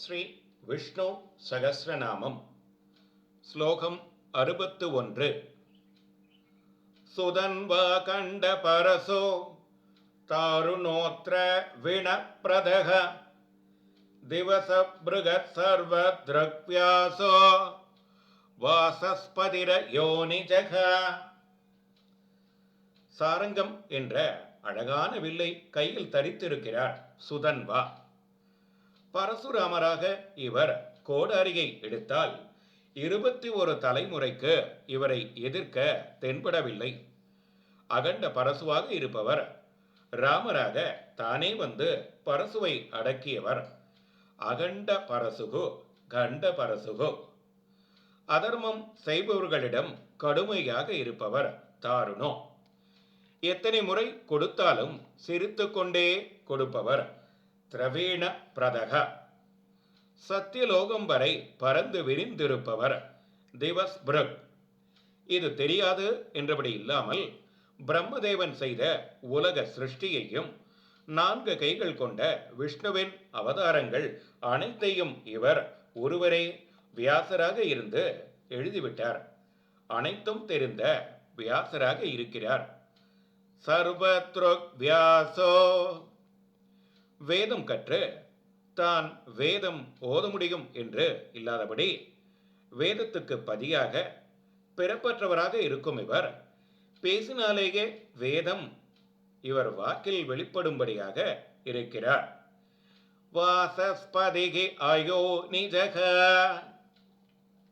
ஸ்ரீ விஷ்ணு சகசிரநாமம். ஸ்லோகம் அறுபத்து ஒன்று சுதன்வா கண்ட பரசோ தாருணோத்ர விணப்பிரதக திவச பிருகத் சர்வ திரக்வியாசோ வாசஸ்பதிர யோனிஜக. சாரங்கம் என்ற அழகான வில்லை கையில் தரித்திருக்கிறார் சுதன்வா பரசுராமராக இவர் கோடாரியை எடுத்தால் இருபத்தி ஒரு தலைமுறைக்கு இவரை எதிர்க்க தென்படவில்லை. அகண்ட பரசுவாக இருப்பவர் ராமராக தானே வந்து பரசுவை அடக்கியவர். அகண்ட பரசுகு கண்ட பரசுகு. அதர்மம் செய்பவர்களிடம் கடுமையாக இருப்பவர் தாருணோ. எத்தனை முறை கொடுத்தாலும் சிரித்து கொண்டே கொடுப்பவர். திரவீண பிரதக. சத்தியலோகம் வரை பறந்து விரிந்திருப்பவர் திவஸ் பிரக். இது தெரியாது என்றபடி இல்லாமல் பிரம்மதேவன் செய்த உலக சிருஷ்டியையும் நான்கு கைகள் கொண்ட விஷ்ணுவின் அவதாரங்கள் அனைத்தையும் இவர் ஒருவரே வியாசராக இருந்து எழுதிவிட்டார். அனைத்தும் தெரிந்த வியாசராக இருக்கிறார். சர்வத்ருக் வியாசோ வேதம் கற்று தான் வேதம் ஓத முடியும் என்று இல்லாதபடி வேதத்துக்கு பதியாக பிறப்பற்றவராக இருக்கும் இவர். பேசினாலேயே வேதம் இவர் வாக்கில் வெளிப்படும்படியாக இருக்கிறார். வாசஸ்பதிகி அயோ நிஜக.